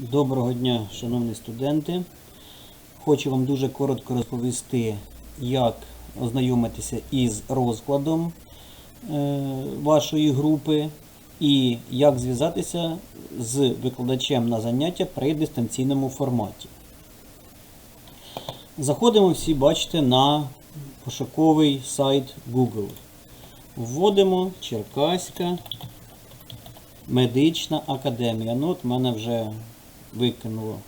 Доброго дня, шановні студенти. Хочу вам дуже коротко розповісти, як ознайомитися із розкладом е, вашої групи і як зв'язатися з викладачем на заняття при дистанційному форматі. Заходимо всі, бачите, на пошуковий сайт Google. Вводимо Черкаська медична академія. Ну, от в мене вже викинуло.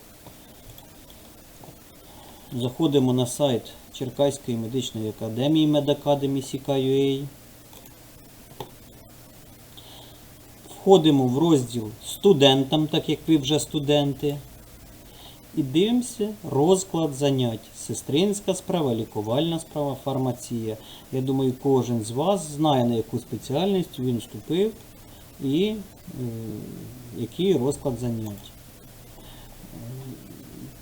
Заходимо на сайт Черкаської медичної академії Медакадемі CKUA. Входимо в розділ студентам, так як ви вже студенти. І дивимося розклад занять. Сестринська справа, лікувальна справа, фармація. Я думаю, кожен з вас знає, на яку спеціальність він вступив і е, який розклад занять.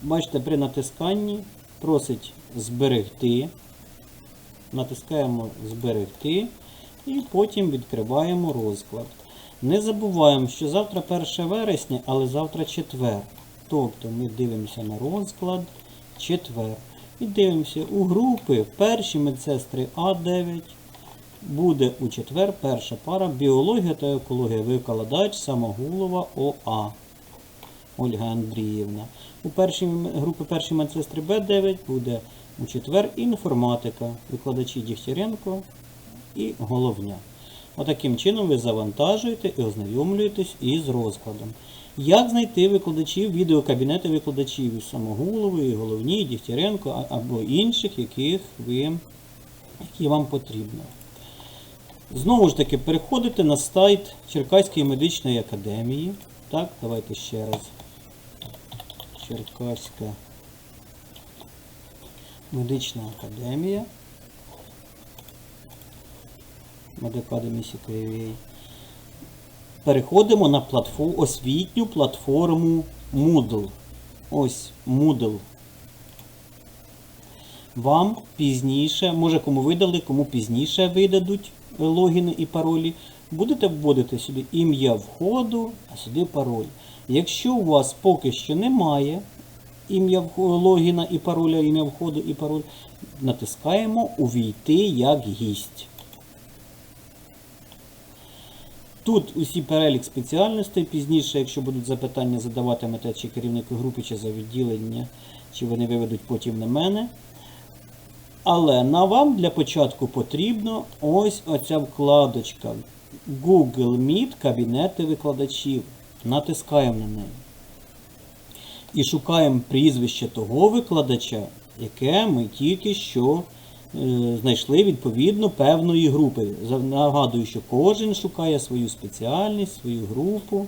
Бачите, при натисканні просить зберегти. Натискаємо зберегти і потім відкриваємо розклад. Не забуваємо, що завтра 1 вересня, але завтра четвер. Тобто ми дивимося на розклад четвер. І дивимося у групи перші медсестри А9. Буде у четвер перша пара біологія та екологія. Викладач Самогулова ОА. Ольга Андріївна. У першій групі перші медсестри Б9 буде у четвер інформатика. Викладачі Дігтяренко і головня. Отаким чином ви завантажуєте і ознайомлюєтесь із розкладом. Як знайти викладачів відеокабінети викладачів із Самогулової, головні, і Дігтяренко або інших, яких ви, які вам потрібно. Знову ж таки, переходите на сайт Черкаської медичної академії. Так, давайте ще раз. Черкаська медична академія. Медакадемі CKUA. Переходимо на платфо- освітню платформу Moodle. Ось Moodle. Вам пізніше, може кому видали, кому пізніше видадуть логіни і паролі. Будете вводити сюди ім'я входу, а сюди пароль. Якщо у вас поки що немає ім'я логіна і пароля, ім'я входу і пароль, натискаємо Увійти як гість. Тут усі перелік спеціальностей. Пізніше, якщо будуть запитання, задаватимете чи керівнику групи, чи за відділення, чи вони виведуть потім на мене. Але на вам для початку потрібно ось оця вкладочка Google Meet кабінети викладачів. Натискаємо на неї. І шукаємо прізвище того викладача, яке ми тільки що е, знайшли відповідно певної групи. Нагадую, що кожен шукає свою спеціальність, свою групу.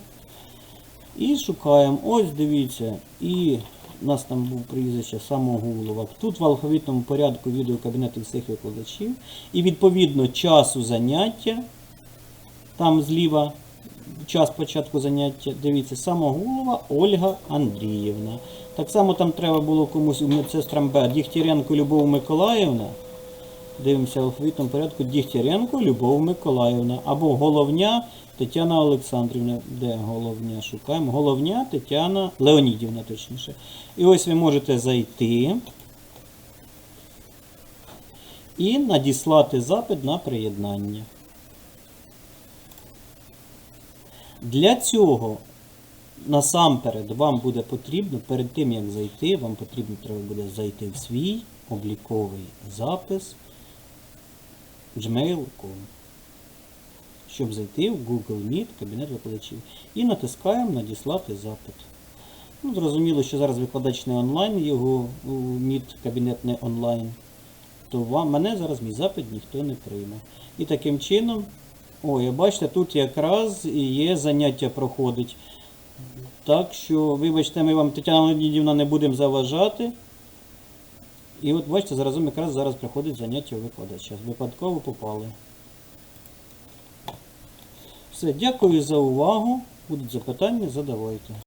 І шукаємо. Ось дивіться. І у нас там був прізвище Самогулова. Тут в алфавітному порядку відеокабінети всіх викладачів. І відповідно часу заняття. Там зліва час початку заняття. Дивіться, Самогулова Ольга Андріївна. Так само там треба було комусь медсестрам Б. Дігтяренко Любов Миколаївна. Дивимося в алфавітному порядку Дігтяренко Любов Миколаївна. Або головня Тетяна Олександрівна. Де головня? Шукаємо. Головня Тетяна Леонідівна, точніше. І ось ви можете зайти і надіслати запит на приєднання. Для цього насамперед вам буде потрібно, перед тим як зайти, вам потрібно треба буде зайти в свій обліковий запис gmail.com, щоб зайти в Google Meet, кабінет викладачів. І натискаємо надіслати запит. Ну, зрозуміло, що зараз викладач не онлайн, його Meet кабінет не онлайн, то вам, мене зараз мій запит ніхто не прийме. І таким чином, ой, бачите, тут якраз і є заняття проходить. Так що, вибачте, ми вам Тетяна Леонідівна не будемо заважати. І от бачите, заразом якраз зараз приходить заняття викладача. Випадково попали. Все, дякую за увагу. Будуть запитання, задавайте.